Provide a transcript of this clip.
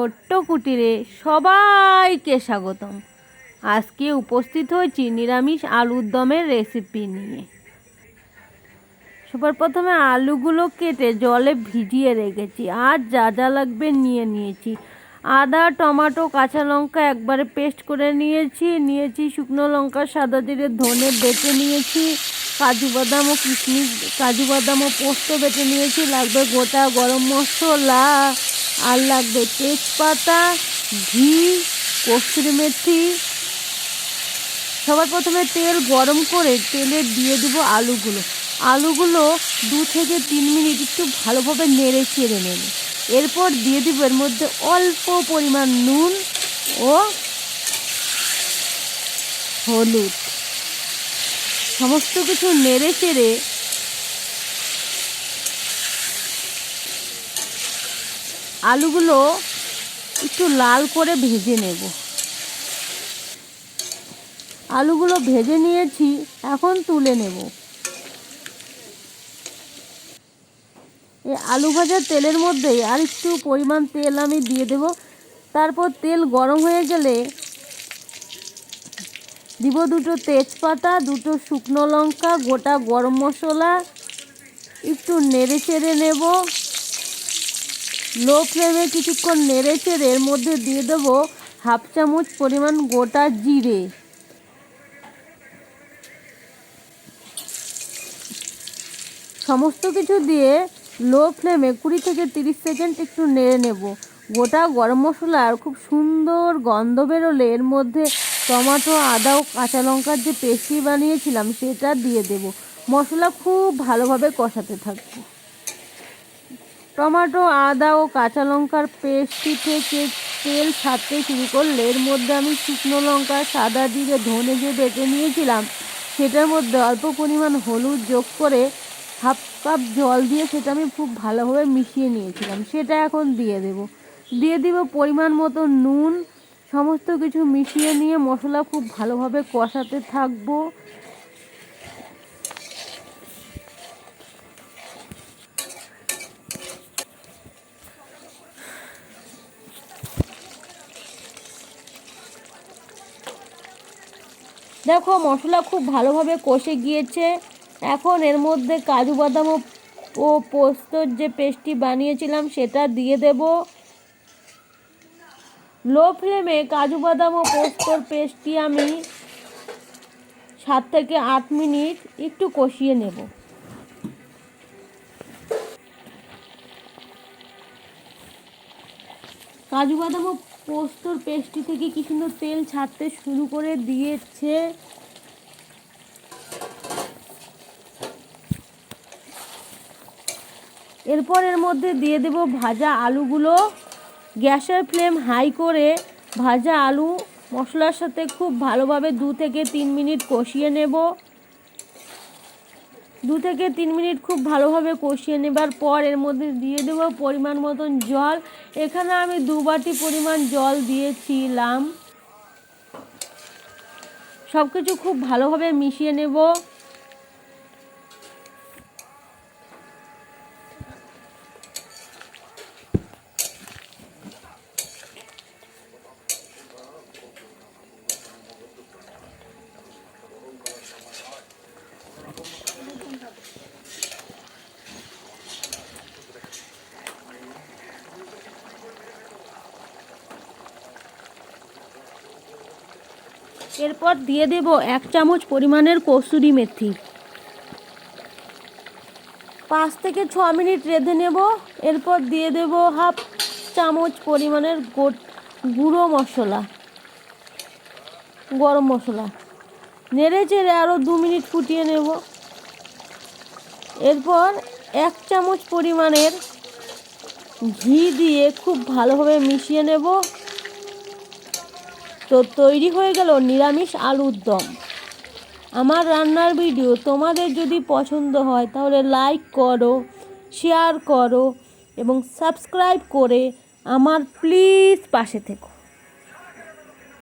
ছোট্ট কুটিরে সবাইকে স্বাগতম। আজকে উপস্থিত হয়েছি নিরামিষ আলুর দমের রেসিপি নিয়ে। সবার প্রথমে আলুগুলো কেটে জলে ভিজিয়ে রেখেছি। আর যা যা লাগবে নিয়ে নিয়েছি। আদা, টমেটো, কাঁচা লঙ্কা একবারে পেস্ট করে নিয়েছি। নিয়েছি শুকনো লঙ্কা, সাদা জিরে, ধনে বেটে নিয়েছি। কাজু বাদাম ও কিশমিশ, কাজু বাদাম ও পোস্ত বেটে নিয়েছি। লাগবে গোটা গরম মশলা। আর লাগবে তেজপাতা, ঘি, কস্তুরি মেথি। সবার প্রথমে তেল গরম করে তেলে দিয়ে দেবো আলুগুলো। আলুগুলো দু থেকে তিন মিনিট একটু ভালোভাবে নেড়ে চেড়ে নেব। এরপর দিয়ে দিব এর মধ্যে অল্প পরিমাণ নুন ও হলুদ। সমস্ত কিছু নেড়ে চেড়ে আলুগুলো একটু লাল করে ভেজে নেব। আলুগুলো ভেজে নিয়েছি, এখন তুলে নেব। এই আলু ভাজার তেলের মধ্যে আর একটু পরিমাণ তেল আমি দিয়ে দেব। তারপর তেল গরম হয়ে গেলে দিব দুটো তেজপাতা, দুটো শুকনো লঙ্কা, গোটা গরম মশলা, একটু নেড়ে চেড়ে নেব। লো ফ্লেমে কিছুক্ষণ নেড়ে চেড়ে এর মধ্যে দিয়ে দেবো হাফ চামচ পরিমাণ গোটা জিরে। সমস্ত কিছু দিয়ে লো ফ্লেমে কুড়ি থেকে তিরিশ সেকেন্ড একটু নেড়ে নেব। গোটা গরম মশলা আর খুব সুন্দর গন্ধ বেরোলে এর মধ্যে টমেটো, আদা ও কাঁচা লঙ্কার যে পেস্ট্রি বানিয়েছিলাম সেটা দিয়ে দেব। মশলা খুব ভালোভাবে কষাতে থাকবে। টমেটো, আদা ও কাঁচা লঙ্কার পেস্টটি থেকে তেল ছাড়তে শুরু করলে এর মধ্যে আমি শুকনো লঙ্কা, সাদা জিরে, ধনে যে বেটে নিয়েছিলাম, সেটার মধ্যে অল্প পরিমাণ হলুদ যোগ করে হাফ কাপ জল দিয়ে সেটা আমি খুব ভালোভাবে মিশিয়ে নিয়েছিলাম। সেটা এখন দিয়ে দেব। দিয়ে দিব পরিমাণ মতো নুন, সমস্ত কিছু মিশিয়ে নিয়ে মশলা খুব ভালোভাবে কষাতে থাকব। দেখো, মশলা খুব ভালোভাবে কষে গিয়েছে। এখন এর মধ্যে কাজু বাদাম ও- পোস্তর যে পেস্টটি বানিয়েছিলাম, সেটা দিয়ে দেব। লো ফ্লেমে কাজু বাদাম ও পোস্তর পেস্টটি আমি সাত থেকে আট মিনিট একটু কষিয়ে নেব। কাজু বাদাম ও পোস্তর পেস্টটি থেকে কি সুন্দর তেল ছাড়তে শুরু করে দিয়েছে? এরপর এর মধ্যে দিয়ে দেব ভাজা আলুগুলো। গ্যাসের ফ্লেম হাই করে ভাজা আলু মশলার সাথে খুব ভালোভাবে দু থেকে তিন মিনিট কষিয়ে নেব। দু থেকে তিন মিনিট খুব ভালোভাবে কষিয়ে নেবার পর এর মধ্যে দিয়ে দেব পরিমাণ মতন জল। এখানে আমি দু বাটি পরিমাণ জল দিয়েছিলাম। সব কিছু খুব ভালোভাবে মিশিয়ে নেব। এরপর দিয়ে দেব এক চামচ পরিমাণের কসুরি মেথি। পাঁচ থেকে ছ মিনিট রেঁধে নেব। এরপর দিয়ে দেব হাফ চামচ পরিমাণের গুঁড়ো মশলা, গরম মশলা। নেড়ে চেড়ে আরও দু মিনিট ফুটিয়ে নেব। এরপর এক চামচ পরিমাণের ঘি দিয়ে খুব ভালোভাবে মিশিয়ে নেব। তো তৈরি হয়ে গেল নিরামিষ আলুর দম। আমার রান্নার ভিডিও তোমাদের যদি পছন্দ হয়, তাহলে লাইক করো শেয়ার করো এবং সাবস্ক্রাইব করে আমার প্লিজ পাশে থেকো।